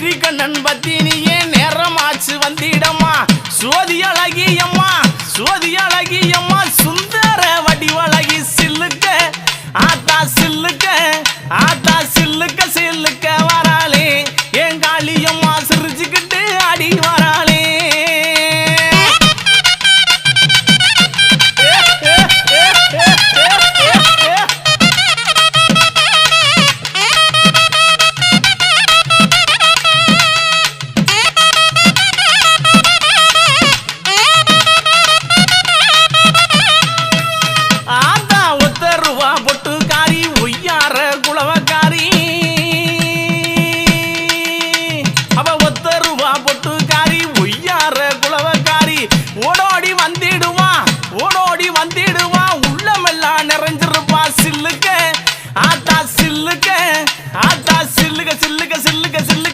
வெற்றி கண்ணன் பத்தினியே நேரமாச்சு வந்திடம்மா. சோதி அழகியம்மா சோதி அழகியம்மா சுந்தர வடிவழகி சில்லுக்க ஆத்தா சில்லுக்க ஆத்தா சில்லுக்க சில்லுக்க. சில்லுக சில்லுக சில்லுக சில்லுக.